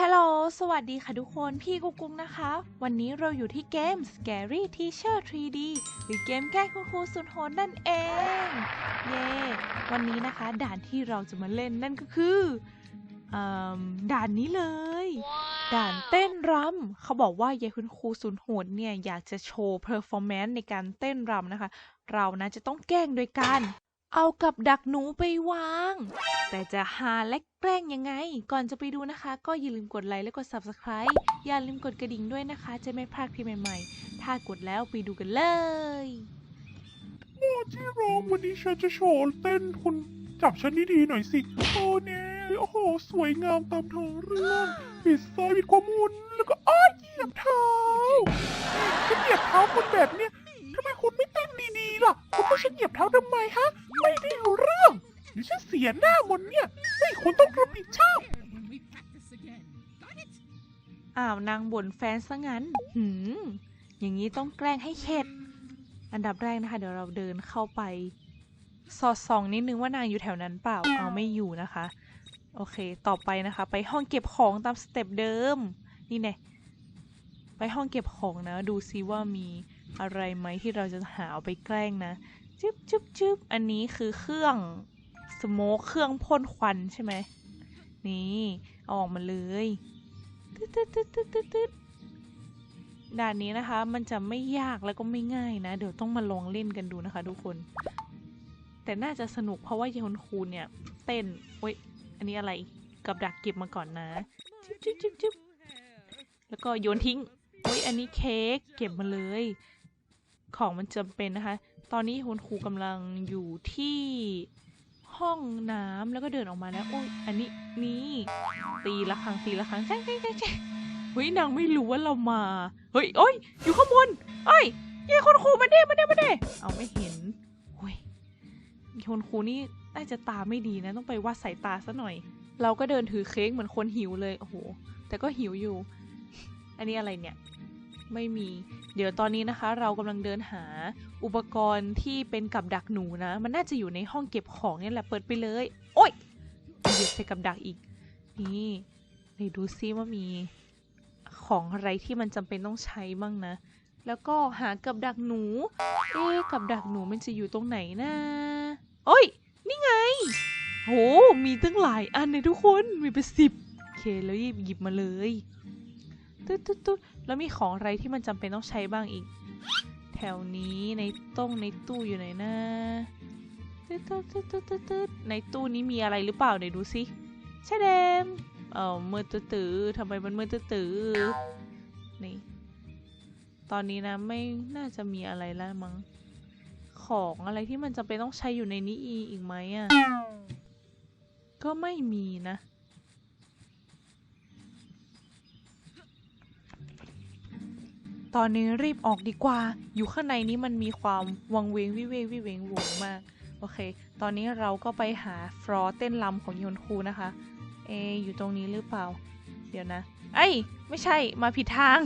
ฮัลโหล สวัสดีค่ะทุกคน พี่กุ๊กกุ๊กนะคะ วันนี้เราอยู่ที่เกม Scary Teacher 3D หรือเกมแกล้งคุณครูสุดโหดนั่นเอง เย้ วันนี้นะคะด่านที่เราจะมาเล่นนั่นก็คือเอมด่านนี้เลย ด่านเต้นรำ เขาบอกว่ายายคุณครูสุดโหดเนี่ย อยากจะโชว์ performance ในการเต้นรำนะคะ เรานะจะต้องแกล้งโดยการ เอากับดักหนูไปวาง แต่จะหาและแกล้งยังไง ก่อนจะไปดูนะคะ ก็อย่าลืมกดไลค์และกด Subscribe อย่าลืมกดกระดิ่งด้วยนะคะ จะไม่พลาดคลิปใหม่ๆ ถ้ากดแล้วไปดูกันเลยโอ้ที่รองวันนี้ฉันจะโชว์เต้นคุณจับฉันดีๆหน่อยสิโอ้เนี่ยโอ้โห สวยงามตามท้องเรื่องบิดซ้ายบิดขวาหมุนแล้วก็อ้ายเหยียบเท้าฉันเหยียบเท้าคุณแบบเนี้ยทำไมคุณไม่เต้นดีๆล่ะคุณให้ฉันเหยียบเท้าทำไมฮะ ไม่ได้เรื่องเดี๋ยวฉันเสียหน้าหมดเนี่ยเฮ้ยคุณต้องรับผิดชอบ อ้าวนางบ่นแฟนซะงั้น หืม อย่างนี้ต้องแกล้งให้เข็ด อันดับแรกนะคะ เดี๋ยวเราเดินเข้าไป สอดส่องนิดนึงว่านางอยู่แถวนั้นเปล่า เอาไม่อยู่นะคะ โอเค ต่อไปนะคะ ไปห้องเก็บของตามสเต็ปเดิม นี่แน่ไปห้องเก็บของนะ ดูซิว่ามีอะไรไหมที่เราจะหาเอาไปแกล้งนะ จึ๊บจึ๊บจึ๊บอันนี้คือเครื่องสโมกเครื่องพ่นควันใช่ไหม นี่เอาออกมาเลยตึ๊ดตึ๊ดตึ๊ดตึ๊ดตึ๊ดด่านนี้นะคะ มันจะไม่ยากแล้วก็ไม่ง่ายนะ เดี๋ยวต้องมาลองเล่นกันดูนะคะ ทุกคน แต่น่าจะสนุกเพราะว่ายายคนครูเนี่ย เต้นโอ๊ยอันนี้อะไรกับดักเก็บมาก่อนนะจุ๊บจุ๊บจุ๊บจุ๊บแล้วก็โยนทิ้งโอ๊ยอันนี้เค้กเก็บมาเลย ของมันจำเป็นนะคะ ตอนนี้คุณครูกำลังอยู่ที่ห้องน้ำแล้วก็เดินออกมาแล้วโอ้ยอันนี้นี่ตีละครั้งตีละครั้งแช่งแช่งแช่งเฮ้ยนางไม่รู้ว่าเรามา เฮ้ยโอ้ยอยู่ข้างบนเอ้ยยายคนครูมาเด้มาเด้มาเด้เอาไม่เห็นเฮ้ยคนครูนี่น่าจะตาไม่ดีนะ ต้องไปวัดสายตาซะหน่อย เราก็เดินถือเค้กเหมือนคนหิวเลยโอ้โหแต่ก็หิวอยู่ อันนี้อะไรเนี่ย ไม่มี เดี๋ยวตอนนี้นะคะ เรากำลังเดินหาอุปกรณ์ที่เป็นกับดักหนูนะ มันน่าจะอยู่ในห้องเก็บของเนี่ยแหละเปิดไปเลย โอ๊ยเหยียบใส่กับดักอีก นี่เดี๋ยวดูซิว่ามีของอะไรที่มันจำเป็นต้องใช้บ้างนะ แล้วก็หากับดักหนู เอ๊กับดักหนูมันจะอยู่ตรงไหนนะโอ้ย นี่ไง โห มีตั้งหลายอันเลยทุกคน มีเป็นสิบ โอเค แล้วหยิบหยิบมาเลย ตึ๊ดตึ๊ดตึ๊ดแล้วมีของอะไรที่มันจำเป็นต้องใช้บ้างอีก แถวนี้ในต้งในตู้อยู่ไหนนะตึ๊ดตึ๊ดตึ๊ดตึ๊ดตึ๊ดตึ๊ดในตู้นี้มีอะไรหรือเปล่าไหนดูสิใช่เดมเออมือตื้อทำไมมันมือตื้อนี่ตอนนี้นะไม่น่าจะมีอะไรแล้วมั้งของอะไรที่มันจะเป็นต้องใช้อยู่ในนี้อีกไหมอะก็ไม่มีนะ ตอนนี้รีบออกดีกว่า อยู่ข้างในนี้มันมีความวังเวงวิเวกวิเวงหวงมาก โอเค ตอนนี้เราก็ไปหาฟลอเต้นรำของยนคูนะคะ เอ อยู่ตรงนี้หรือเปล่า เดี๋ยวนะเอ้ยไม่ใช่ มาผิดทาง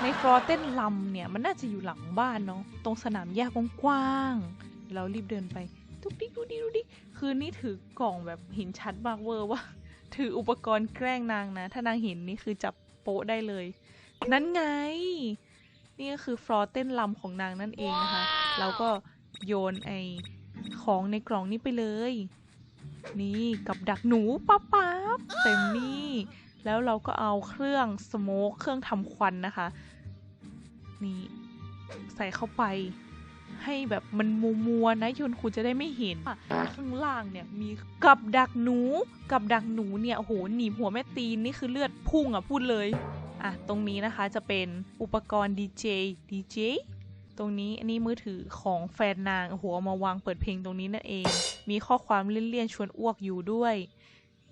ในฟลอเต้นรำเนี่ย มันน่าจะอยู่หลังบ้านเนาะ ตรงสนามหญ้ากว้างๆ เรารีบเดินไปทุกดิดูดิดูดิ คืนนี้ถือกล่องแบบเห็นชัดมากเวอร์ว่า ถืออุปกรณ์แกล้งนางนะ ถ้านางเห็นนี่คือจับโป๊ะได้เลย นั่นไง นี่ก็คือฟลอร์เต้นลำของนางนั่นเองนะคะ เราก็โยนไอของในกล่องนี้ไปเลย นี่กับดักหนูป๊าป๊าบเต็มนี่ แล้วเราก็เอาเครื่องสโมกเครื่องทำควันนะคะ นี่ใส่เข้าไปให้แบบมันมัวมัวๆนะยนต์คุณจะได้ไม่เห็นอะข้างล่างเนี่ยมีกับดักหนู กับดักหนูเนี่ยโอ้โหหนีบหัวแม่ตีนนี่คือเลือดพุ่งอะพูดเลย อะตรงนี้นะคะจะเป็นอุปกรณ์ดีเจดีเจตรงนี้อันนี้มือถือของแฟนนางโอ้โหเอามาวางเปิดเพลงตรงนี้นั่นเอง มีข้อความเลี่ยนๆชวนอ้วกอยู่ด้วย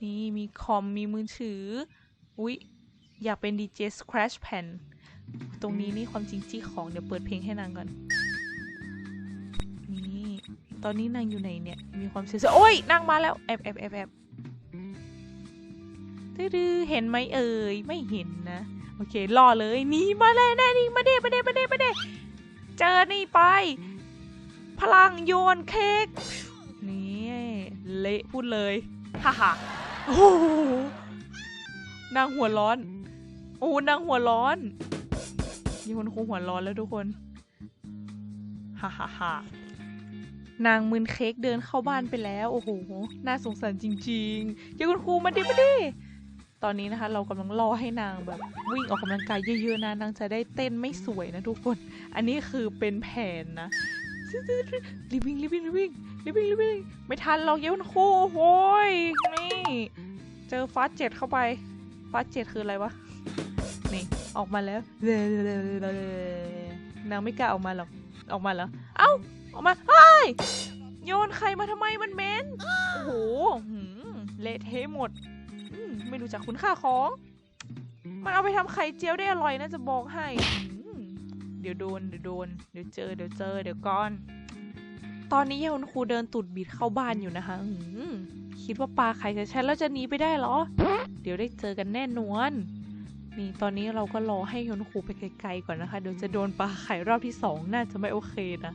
นี่มีคอมมีมือถือ อุ๊ย อยากเป็นดีเจ Scratch Pen ตรงนี้นี่ความจริงจี้ของเดี๋ยวเปิดเพลงให้นางก่อน นี่ตอนนี้นางอยู่ไหนเนี่ย มีความเสียโอ้ยนางมาแล้วแอบแอบแอบแอบดื้อเห็นไหมเอ่ยไม่เห็นนะ อเครอเลยนี่มาเลยแน่นี่มาเด้มาเด้มาเด้มาเด้เจอนี่ไป พลังโยนเค้กนี่เละพูดเลยฮ่าฮ่าโอ้นางหัวร้อน โอ้นางหัวร้อนมีคนคงหัวร้อนแล้วทุกคนฮ่าฮ่าฮ่านางมืนเค้กเดินเข้าบ้านไปแล้ว โอ้โห น่าสงสารจริงๆอย่าคุณครูมาดิมาดิ ตอนนี้นะคะ เรากำลังรอให้นางแบบวิ่งออกกำลังกายเยอะๆนะนางจะได้เต้นไม่สวยนะทุกคน อันนี้คือเป็นแผนนะรีบวิ่งรีบวิ่งรีบวิ่งรีบวิ่งรีบวิ่งไม่ทันเราเย้คุณครูโอ้ยนี่เจอฟาสเจ็ดเข้าไปฟาสเจ็ดคืออะไรวะนี่ออกมาแล้วนางไม่กล้าออกมาหรอกออกมาเหรอเอ้าออกมาเฮ้ยโยนใครมาทำไมมันเม็นโอ้โหเละเทะหมด ไม่รู้จักคุณค่าของ มันเอาไปทำไข่เจียวได้อร่อยนะจะบอกให้ เดี๋ยวโดน เดี๋ยวโดน เดี๋ยวเจอ เดี๋ยวเจอ เดี๋ยวก่อน ตอนนี้ยายคุณครูเดินตุดบิดเข้าบ้านอยู่นะคะคิดว่าปลาไข่จะใช้แล้วจะหนีไปได้เหรอ เดี๋ยวได้เจอกันแน่นอน นี่ตอนนี้เราก็รอให้คุณครูไปไกลๆก่อนนะคะ เดี๋ยวจะโดนปลาไข่รอบที่สองน่าจะไม่โอเคนะ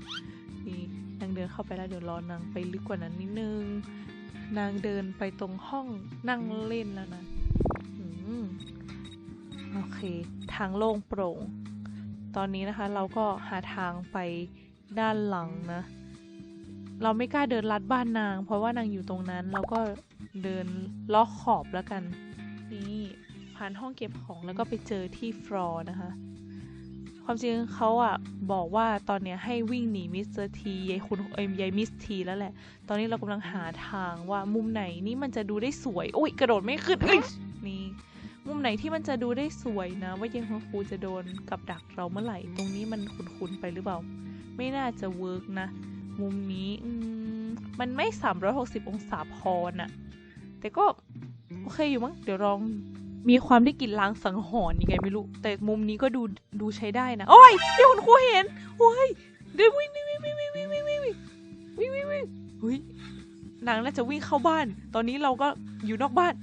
นี่นางเดินเข้าไปแล้วเดี๋ยวรอนางไปลึกกว่านั้นนิดนึง นางเดินไปตรงห้องนั่งเล่นแล้วนะอืมโอเค ทางโล่งโปร่ง ตอนนี้นะคะเราก็หาทางไปด้านหลังนะ เราไม่กล้าเดินลัดบ้านนาง เพราะว่านางอยู่ตรงนั้น เราก็เดินล็อกขอบแล้วกัน นี่ผ่านห้องเก็บของแล้วก็ไปเจอที่ฟลอร์นะคะ ความจริงเขาอะบอกว่าตอนเนี้ยให้วิ่งหนีมิสเตอร์ทียายคุณเอ้ยยายมิสทีแล้วแหละ ตอนนี้เรากำลังหาทางว่ามุมไหนนี่มันจะดูได้สวยโอ้ยกระโดดไม่ขึ้นเอ้ยนี่มุมไหนที่มันจะดูได้สวยนะ ว่ายังคุณครูจะโดนกับดักเราเมื่อไหร่ ตรงนี้มันคุ้นๆไปหรือเปล่า ไม่น่าจะเวิร์กนะ มุมนี้มันไม่ 360 องศาพอน่ะแต่ก็โอเคอยู่มั้งเดี๋ยวลอง มีความได้กลิ่นลางสังหรณ์ยังไงไม่รู้ แต่มุมนี้ก็ดูดูใช้ได้นะ โอ้ยเดี๋ยวคุณครูเห็นโอ้ยเดี๋ยววิ่งวิ่งวิ่งวิ่งวิ่งวิ่งวิ่งวิ่งวิ่งวิ่งวิ่งเฮ้ยนางน่าจะวิ่งเข้าบ้าน ตอนนี้เราก็อยู่นอกบ้าน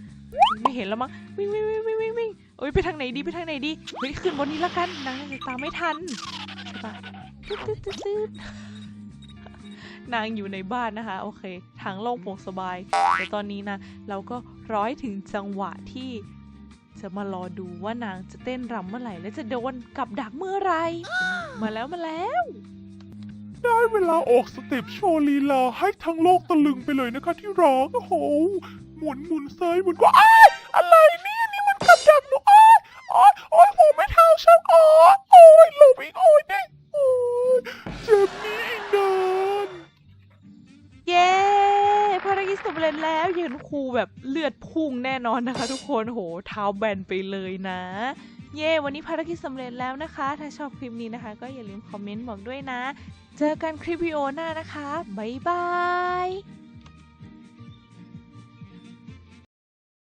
ไม่เห็นแล้วมั้งวิ่งวิ่งวิ่งวิ่งวิ่งวิ่งเอ้ยไปทางไหนดีไปทางไหนดีเฮ้ยขึ้นบนนี้ละกันนางน่าจะตามไม่ทันใช่ปตึ๊ดตึ๊ดตึ๊ดตึ๊ดนางอยู่ในบ้านนะคะ โอเค ทางโล่งโปร่งสบายเดี๋ยวตอนนี้นะ เราก็ร้อยถึงจังหวะที่ จะมารอดูว่านางจะเต้นรำเมื่อไหร่ และจะโดนกับดักเมื่อไหรมาแล้วมาแล้ว ได้เวลาออกสเต็ปโชว์ลีลาให้ทั้งโลกตะลึงไปเลยนะคะที่รักโอ้โหหมุนหมุนซ้ายหมุนขวาอ้ายอะไรเนี่ย ครูแบบเลือดพุ่งแน่นอนนะคะ ทุกคนโหเท้าแบนไปเลยนะ เย่วันนี้ภารกิจสำเร็จแล้วนะคะ ถ้าชอบคลิปนี้นะคะ ก็อย่าลืมคอมเมนต์บอกด้วยนะ เจอกันคลิปวิดีโอหน้านะคะ บ๊ายบาย